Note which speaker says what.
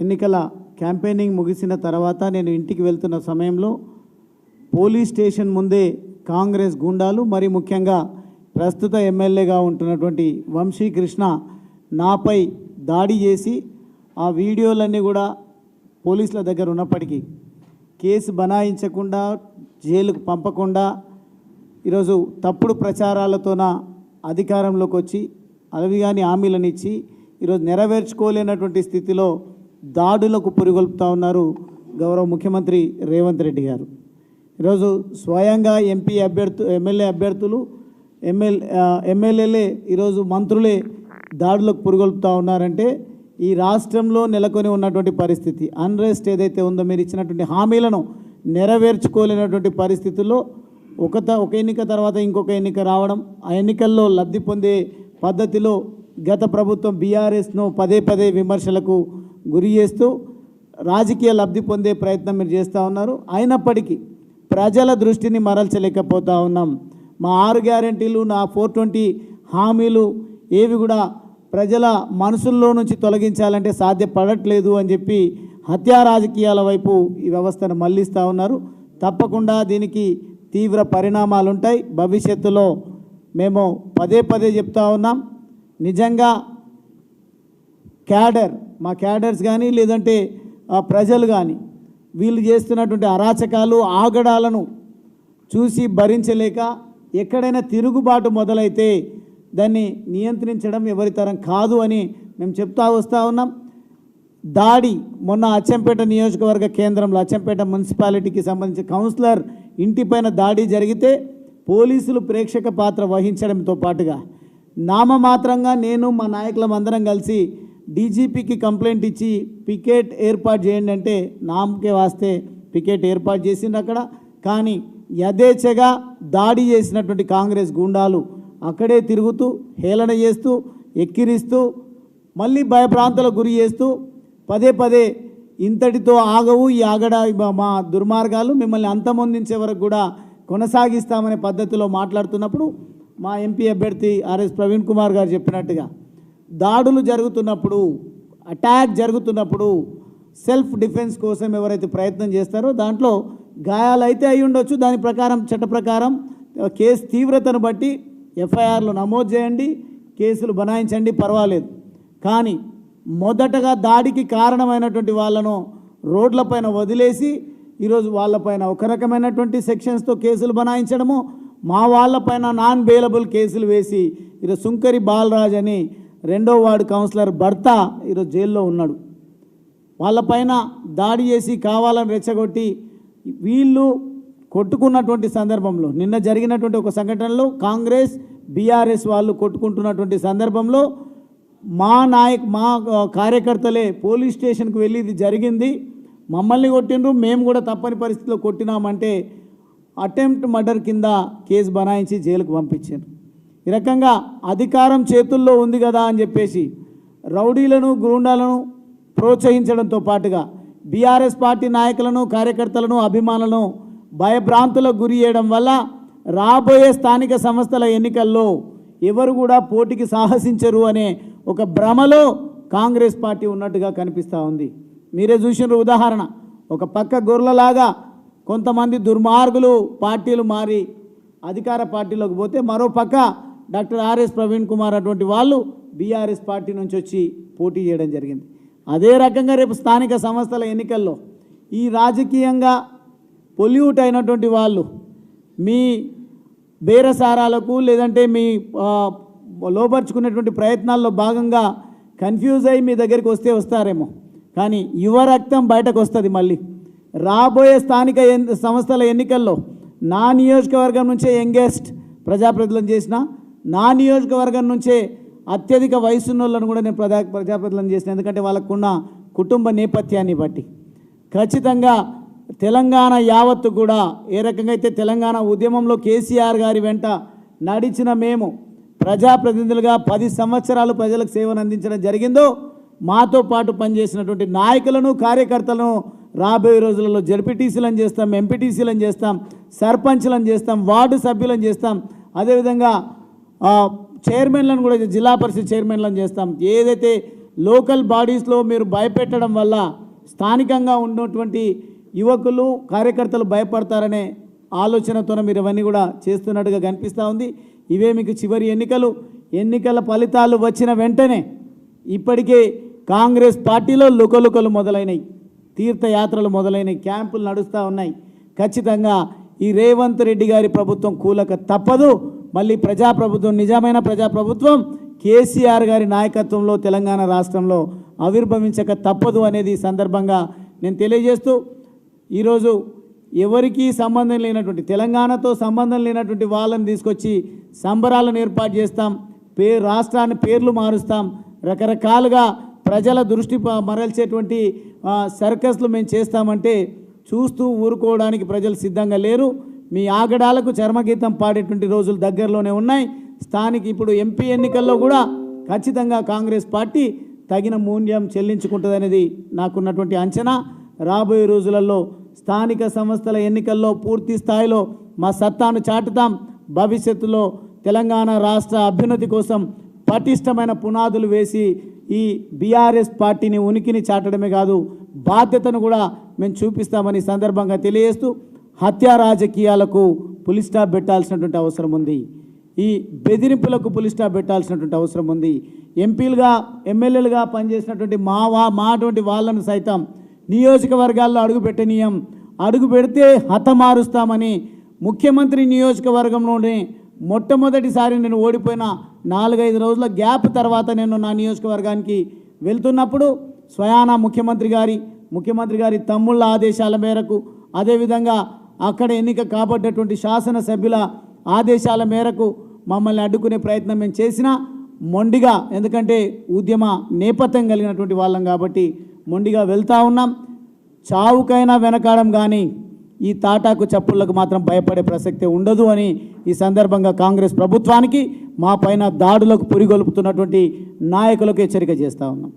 Speaker 1: ఎన్నికల క్యాంపెయినింగ్ ముగిసిన తర్వాత నేను ఇంటికి వెళ్తున్న సమయంలో పోలీస్ స్టేషన్ ముందే కాంగ్రెస్ గుండాలు మరి ముఖ్యంగా ప్రస్తుత ఎమ్మెల్యేగా ఉంటున్నటువంటి వంశీకృష్ణ నాపై దాడి చేసి ఆ వీడియోలన్నీ కూడా పోలీసుల దగ్గర ఉన్నప్పటికీ కేసు బనాయించకుండా జైలుకు పంపకుండా ఈరోజు తప్పుడు ప్రచారాలతోన అధికారంలోకి వచ్చి అవి కానీ హామీలను ఇచ్చి ఈరోజు నెరవేర్చుకోలేనటువంటి స్థితిలో దాడులకు పురిగొల్పుతా ఉన్నారు గౌరవ ముఖ్యమంత్రి రేవంత్ రెడ్డి గారు. ఈరోజు స్వయంగా ఎంపీ అభ్యర్థు ఎమ్మెల్యే అభ్యర్థులు ఎమ్మెల్ ఎమ్మెల్యేలే ఈరోజు మంత్రులే దాడులకు పురిగొల్పుతా ఉన్నారంటే ఈ రాష్ట్రంలో నెలకొని ఉన్నటువంటి పరిస్థితి అన్రెస్ట్ ఏదైతే ఉందో మీరు ఇచ్చినటువంటి హామీలను నెరవేర్చుకోలేనటువంటి పరిస్థితుల్లో ఒక ఒక ఎన్నిక తర్వాత ఇంకొక ఎన్నిక రావడం ఆ ఎన్నికల్లో లబ్ధి పొందే పద్ధతిలో గత ప్రభుత్వం బీఆర్ఎస్ను పదే పదే విమర్శలకు గురి చేస్తూ రాజకీయ లబ్ధి పొందే ప్రయత్నం మీరు చేస్తూ ఉన్నారు. అయినప్పటికీ ప్రజల దృష్టిని మరల్చలేకపోతా ఉన్నాం. మా ఆరు గ్యారంటీలు నా ఫోర్ ట్వంటీ హామీలు ఏవి కూడా ప్రజల మనసుల్లో నుంచి తొలగించాలంటే సాధ్యపడట్లేదు అని చెప్పి హత్యా రాజకీయాల వైపు ఈ వ్యవస్థను మళ్ళిస్తూ ఉన్నారు. తప్పకుండా దీనికి తీవ్ర పరిణామాలు ఉంటాయి భవిష్యత్తులో మేము పదే పదే చెప్తా ఉన్నాం. నిజంగా క్యాడర్ మా క్యాడర్స్ కానీ లేదంటే ప్రజలు కానీ వీళ్ళు చేస్తున్నటువంటి అరాచకాలు ఆగడాలను చూసి భరించలేక ఎక్కడైనా తిరుగుబాటు మొదలైతే దాన్ని నియంత్రించడం ఎవరితరం కాదు అని మేము చెప్తా వస్తూ ఉన్నాం. దాడి మొన్న అచ్చంపేట నియోజకవర్గ కేంద్రంలో అచ్చంపేట మున్సిపాలిటీకి సంబంధించి కౌన్సిలర్ ఇంటిపైన దాడి జరిగితే పోలీసులు ప్రేక్షక పాత్ర వహించడంతో పాటుగా నామమాత్రంగా నేను మా నాయకులం అందరం కలిసి డీజీపీకి కంప్లైంట్ ఇచ్చి పికెట్ ఏర్పాటు చేయండి అంటే నామకే వాస్తే పికెట్ ఏర్పాటు చేసింది అక్కడ. కానీ యథేచ్ఛగా దాడి చేసినటువంటి కాంగ్రెస్ గుండాలు అక్కడే తిరుగుతూ హేళన చేస్తూ ఎక్కిరిస్తూ మళ్ళీ భయప్రాంతాలకు గురి చేస్తూ పదే పదే ఇంతటితో ఆగవు ఈ ఆగడ మా దుర్మార్గాలు మిమ్మల్ని అంతమొందించే వరకు కూడా కొనసాగిస్తామనే పద్ధతిలో మాట్లాడుతున్నప్పుడు మా ఎంపీ అభ్యర్థి ఆర్ఎస్ ప్రవీణ్ కుమార్ గారు చెప్పినట్టుగా దాడులు జరుగుతున్నప్పుడు అటాక్ జరుగుతున్నప్పుడు సెల్ఫ్ డిఫెన్స్ కోసం ఎవరైతే ప్రయత్నం చేస్తారో దాంట్లో గాయాలు అయితే అయి ఉండొచ్చు. దాని ప్రకారం చట్ట ప్రకారం కేసు తీవ్రతను బట్టి ఎఫ్ఐఆర్లు నమోదు చేయండి కేసులు బనాయించండి పర్వాలేదు. కానీ మొదటగా దాడికి కారణమైనటువంటి వాళ్ళను రోడ్లపైన వదిలేసి ఈరోజు వాళ్ళపైన ఒక రకమైనటువంటి సెక్షన్స్తో కేసులు బనాయించడము మా వాళ్ళపైన నాన్ బెయిలబుల్ కేసులు వేసి ఈరోజు సుంకరి బాలరాజ్ అని రెండో వార్డు కౌన్సిలర్ భర్త ఈరోజు జైల్లో ఉన్నాడు. వాళ్ళపైన దాడి చేసి కావాలని రెచ్చగొట్టి వీళ్ళు కొట్టుకున్నటువంటి సందర్భంలో నిన్న జరిగినటువంటి ఒక సంఘటనలో కాంగ్రెస్ బీఆర్ఎస్ వాళ్ళు కొట్టుకుంటున్నటువంటి సందర్భంలో మా నాయక్ మా కార్యకర్తలే పోలీస్ స్టేషన్కి వెళ్ళి ఇది జరిగింది. మమ్మల్ని కొట్టిండ్రు మేము కూడా తప్పని పరిస్థితిలో కొట్టినామంటే అటెంప్ట్ మర్డర్ కింద కేసు బనాయించి జైలుకు పంపించారు. ఈ రకంగా అధికారం చేతుల్లో ఉంది కదా అని చెప్పేసి రౌడీలను గూండాలను ప్రోత్సహించడంతో పాటుగా బీఆర్ఎస్ పార్టీ నాయకులను కార్యకర్తలను అభిమానులను భయభ్రాంతులకు గురి చేయడం వల్ల రాబోయే స్థానిక సంస్థల ఎన్నికల్లో ఎవరు కూడా పోటీకి సాహసించరు అనే ఒక భ్రమలో కాంగ్రెస్ పార్టీ ఉన్నట్టుగా కనిపిస్తూ ఉంది. మీరే చూసిన ఉదాహరణ. ఒక పక్క గొర్రెలాగా కొంతమంది దుర్మార్గులు పార్టీలు మారి అధికార పార్టీలోకి పోతే మరో పక్క డాక్టర్ ఆర్ఎస్ ప్రవీణ్ కుమార్ అటువంటి వాళ్ళు బీఆర్ఎస్ పార్టీ నుంచి వచ్చి పోటీ చేయడం జరిగింది. అదే రకంగా రేపు స్థానిక సంస్థల ఎన్నికల్లో ఈ రాజకీయంగా పొల్యూట్ అయినటువంటి వాళ్ళు మీ బేరసారాలకు లేదంటే మీ లోపరుచుకునేటువంటి ప్రయత్నాల్లో భాగంగా కన్ఫ్యూజ్ అయ్యి మీ దగ్గరికి వస్తే వస్తారేమో. కానీ యువ రక్తం బయటకు వస్తుంది మళ్ళీ. రాబోయే స్థానిక సంస్థల ఎన్నికల్లో నా నియోజకవర్గం నుంచే యంగెస్ట్ ప్రజాప్రతినిధులను చేసిన నా నియోజకవర్గం నుంచే అత్యధిక వయసున్నోళ్ళను కూడా నేను ప్రజా ప్రజాప్రతినిధులను చేసిన ఎందుకంటే వాళ్ళకున్న కుటుంబ నేపథ్యాన్ని బట్టి. ఖచ్చితంగా తెలంగాణ యావత్తు కూడా ఏ రకంగా అయితే తెలంగాణ ఉద్యమంలో కేసీఆర్ గారి వెంట నడిచిన మేము ప్రజాప్రతినిధులుగా పది సంవత్సరాలు ప్రజలకు సేవను అందించడం జరిగిందో మాతో పాటు పనిచేసినటువంటి నాయకులను కార్యకర్తలను రాబోయే రోజులలో జడ్పీటీసీలను చేస్తాం ఎంపీటీసీలను చేస్తాం సర్పంచ్లను చేస్తాం వార్డు సభ్యులను చేస్తాం. అదేవిధంగా చైర్మన్లను కూడా జిల్లా పరిషత్ చైర్మన్లను చేస్తాం. ఏదైతే లోకల్ బాడీస్లో మీరు భయపెట్టడం వల్ల స్థానికంగా ఉన్నటువంటి యువకులు కార్యకర్తలు భయపడతారనే ఆలోచనతో మీరు ఇవన్నీ కూడా చేస్తున్నట్టుగా కనిపిస్తూ ఉంది. ఇవే మీకు చివరి ఎన్నికలు. ఎన్నికల ఫలితాలు వచ్చిన వెంటనే ఇప్పటికే కాంగ్రెస్ పార్టీలో లుకలుకలు మొదలైనవి తీర్థయాత్రలు మొదలైనవి క్యాంపులు నడుస్తూ ఉన్నాయి. ఖచ్చితంగా ఈ రేవంత్ రెడ్డి గారి ప్రభుత్వం కూలక తప్పదు. మళ్ళీ ప్రజాప్రభుత్వం నిజమైన ప్రజాప్రభుత్వం కేసీఆర్ గారి నాయకత్వంలో తెలంగాణ రాష్ట్రంలో ఆవిర్భవించక తప్పదు అనేది సందర్భంగా నేను తెలియజేస్తూ ఈరోజు ఎవరికీ సంబంధం లేనటువంటి తెలంగాణతో సంబంధం లేనటువంటి వాళ్ళని తీసుకొచ్చి సంబరాలను ఏర్పాటు చేస్తాం పే రాష్ట్రాన్ని పేర్లు మారుస్తాం రకరకాలుగా ప్రజల దృష్టి మరల్చేటువంటి సర్కస్లు మేము చేస్తామంటే చూస్తూ ఊరుకోవడానికి ప్రజలు సిద్ధంగా లేరు. మీ ఆగడాలకు చర్మగీతం పాడేటువంటి రోజులు దగ్గరలోనే ఉన్నాయి. స్థానిక ఇప్పుడు ఎంపీ ఎన్నికల్లో కూడా ఖచ్చితంగా కాంగ్రెస్ పార్టీ తగిన మూల్యం చెల్లించుకుంటుందనేది నాకున్నటువంటి అంచనా. రాబోయే రోజులలో స్థానిక సంస్థల ఎన్నికల్లో పూర్తి స్థాయిలో మా సత్తాను చాటుతాం. భవిష్యత్తులో తెలంగాణ రాష్ట్ర అభ్యున్నతి కోసం పటిష్టమైన పునాదులు వేసి ఈ బీఆర్ఎస్ పార్టీని ఉనికిని చాటడమే కాదు బాధ్యతను కూడా మేము చూపిస్తామని సందర్భంగా తెలియజేస్తూ హత్యా రాజకీయాలకు పులి స్టాప్ పెట్టాల్సినటువంటి అవసరం ఉంది. ఈ బెదిరింపులకు పులి స్టాప్ పెట్టాల్సినటువంటి అవసరం ఉంది. ఎంపీలుగా ఎమ్మెల్యేలుగా పనిచేసినటువంటి మా వా మా అటువంటి వాళ్ళను సైతం నియోజకవర్గాల్లో అడుగు పెట్టనీయం. అడుగు పెడితే హతమారుస్తామని ముఖ్యమంత్రి నియోజకవర్గంలోనే మొట్టమొదటిసారి నేను ఓడిపోయిన నాలుగైదు రోజుల గ్యాప్ తర్వాత నేను నా నియోజకవర్గానికి వెళ్తున్నప్పుడు స్వయానా ముఖ్యమంత్రి గారి ముఖ్యమంత్రి గారి తమ్ముళ్ళ ఆదేశాల మేరకు అదేవిధంగా అక్కడ ఎన్నిక కాబడ్డటువంటి శాసనసభ్యుల ఆదేశాల మేరకు మమ్మల్ని అడ్డుకునే ప్రయత్నం మేము చేసినా మొండిగా ఎందుకంటే ఉద్యమ నేపథ్యం కలిగినటువంటి వాళ్ళం కాబట్టి మొండిగా వెళ్తా ఉన్నాం. చావుకైనా వెనకాడం కానీ ఈ తాటాకు చప్పుళ్ళకు మాత్రం భయపడే ప్రసక్తి ఉండదు అని ఈ సందర్భంగా కాంగ్రెస్ ప్రభుత్వానికి మా పైన దాడులకు పురిగొల్పుతున్నటువంటి నాయకులకు హెచ్చరిక చేస్తూ ఉన్నాం.